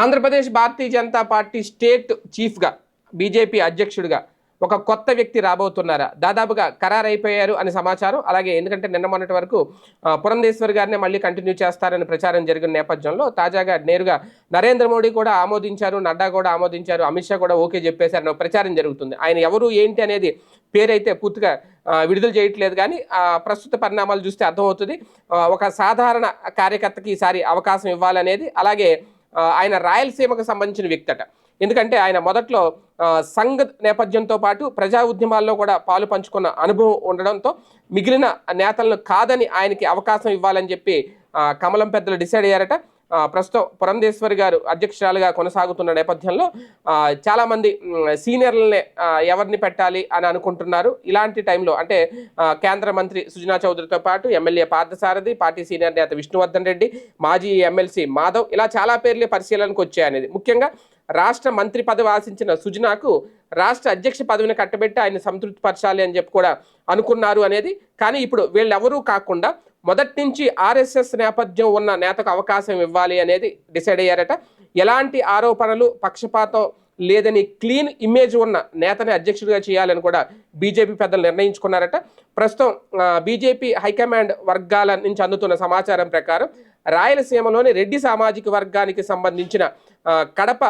Andhra Pradesh Bharatiya Janata party state చీఫ్గా BJP అధ్యక్షుడిగా ఒక కొత్త వ్యక్తి రాబోతున్నారా? దాదాపుగా ఖరారైపోయారు అని సమాచారం. అలాగే ఎందుకంటే నిన్న మొన్నటి వరకు పురంధేశ్వర్ గారినే మళ్ళీ కంటిన్యూ చేస్తారని ప్రచారం జరిగిన నేపథ్యంలో తాజాగా నేరుగా నరేంద్ర మోడీ కూడా ఆమోదించారు నడ్డా కూడా ఆమోదించారు అమిత్ షా కూడా ఓకే చెప్పేశారని ప్రచారం జరుగుతుంది. ఆయన ఎవరు ఏంటి అనేది పేరైతే పూర్తిగా విడుదల చేయట్లేదు కానీ ప్రస్తుత పరిణామాలు చూస్తే అర్థమవుతుంది. ఒక సాధారణ కార్యకర్తకి ఈసారి అవకాశం ఇవ్వాలనేది. అలాగే ఆయన రాయలసీమకు సంబంధించిన వ్యక్తి అట ఎందుకంటే ఆయన మొదట్లో సంఘ్ సంఘ నేపథ్యంతో పాటు ప్రజా ఉద్యమాల్లో కూడా పాలు పంచుకున్న అనుభవం ఉండడంతో మిగిలిన నేతలను కాదని ఆయనకి అవకాశం ఇవ్వాలని చెప్పి కమలం పెద్దలు డిసైడ్ అయ్యారట. ప్రస్తుతం పురంధేశ్వరి గారు అధ్యక్షురాలుగా కొనసాగుతున్న నేపథ్యంలో చాలామంది సీనియర్లనే ఎవరిని పెట్టాలి అని అనుకుంటున్నారు. ఇలాంటి టైంలో అంటే కేంద్ర మంత్రి సుజనా చౌదరితో పాటు ఎమ్మెల్యే పార్థసారథి పార్టీ సీనియర్ నేత విష్ణువర్ధన్ రెడ్డి మాజీ ఎమ్మెల్సీ మాధవ్ ఇలా చాలా పేర్లే పరిశీలనకు వచ్చాయనేది. ముఖ్యంగా రాష్ట్ర మంత్రి పదవి ఆశించిన సుజనాకు రాష్ట్ర అధ్యక్ష పదవిని కట్టబెట్టి ఆయన సంతృప్తిపరచాలి అని చెప్పి కూడా అనుకున్నారు అనేది. కానీ ఇప్పుడు వీళ్ళెవరూ కాకుండా మొదటి నుంచి ఆర్ఎస్ఎస్ నేపథ్యం ఉన్న నేతకు అవకాశం ఇవ్వాలి అనేది డిసైడ్ అయ్యారట. ఎలాంటి ఆరోపణలు పక్షపాతం లేదని క్లీన్ ఇమేజ్ ఉన్న నేతని అధ్యక్షుడిగా చేయాలని కూడా బీజేపీ పెద్దలు నిర్ణయించుకున్నారట. ప్రస్తుతం బీజేపీ హైకమాండ్ వర్గాల నుంచి అందుతున్న సమాచారం ప్రకారం రాయలసీమలోని రెడ్డి సామాజిక వర్గానికి సంబంధించిన కడప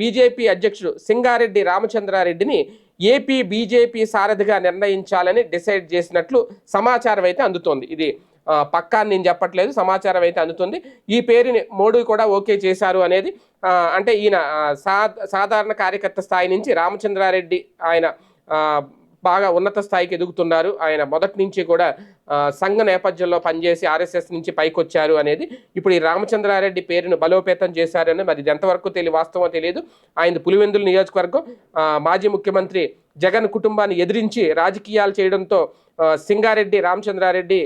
బీజేపీ అధ్యక్షుడు సింగారెడ్డి రామచంద్రారెడ్డిని ఏపీ బీజేపీ సారథిగా నిర్ణయించాలని డిసైడ్ చేసినట్లు సమాచారం అయితే అందుతోంది. ఇది పక్కా నేను చెప్పట్లేదు సమాచారం అయితే అందుతుంది. ఈ పేరుని మోడీ కూడా ఓకే చేశారు అనేది అంటే ఈయన సా సాధారణ కార్యకర్త స్థాయి నుంచి రామచంద్రారెడ్డి ఆయన బాగా ఉన్నత స్థాయికి ఎదుగుతున్నారు. ఆయన మొదటి నుంచి కూడా సంఘ నేపథ్యంలో పనిచేసి ఆర్ఎస్ఎస్ నుంచి పైకి వచ్చారు అనేది ఇప్పుడు ఈ రామచంద్రారెడ్డి పేరును బలోపేతం చేశారని మరి ఇది ఎంతవరకు తెలియ వాస్తవం తెలియదు. ఆయన పులివెందుల నియోజకవర్గం. మాజీ ముఖ్యమంత్రి జగన్ కుటుంబాన్ని ఎదిరించి రాజకీయాలు చేయడంతో సింగారెడ్డి రామచంద్రారెడ్డి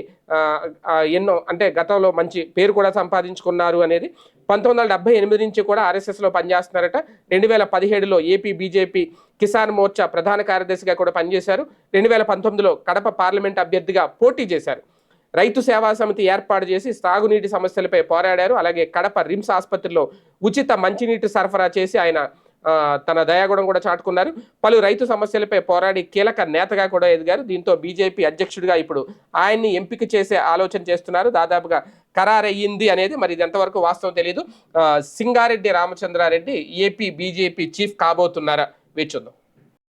ఎన్నో అంటే గతంలో మంచి పేరు కూడా సంపాదించుకున్నారు అనేది పంతొమ్మిది వందల డెబ్బై ఎనిమిది నుంచి కూడా ఆర్ఎస్ఎస్లో పనిచేస్తున్నారట. రెండు వేల పదిహేడులో ఏపీ బీజేపీ కిసాన్ మోర్చా ప్రధాన కార్యదర్శిగా కూడా పనిచేశారు. రెండు వేల పంతొమ్మిదిలో కడప పార్లమెంట్ అభ్యర్థిగా పోటీ చేశారు. రైతు సేవా సమితి ఏర్పాటు చేసి సాగునీటి సమస్యలపై పోరాడారు. అలాగే కడప రిమ్స్ ఆసుపత్రిలో ఉచిత మంచినీటి సరఫరా చేసి ఆయన తన దయాగుణం కూడా చాటుకున్నారు. పలు రైతు సమస్యలపై పోరాడి కీలక నేతగా కూడా ఎదిగారు. దీంతో బీజేపీ అధ్యక్షుడిగా ఇప్పుడు ఆయన్ని ఎంపిక చేసే ఆలోచన చేస్తున్నారు. దాదాపుగా ఖరారయ్యింది అనేది మరి ఇది ఎంతవరకు వాస్తవం తెలియదు Singareddy Ramachandra Reddy AP BJP chief కాబోతున్నారా? వేచి చూద్దాం.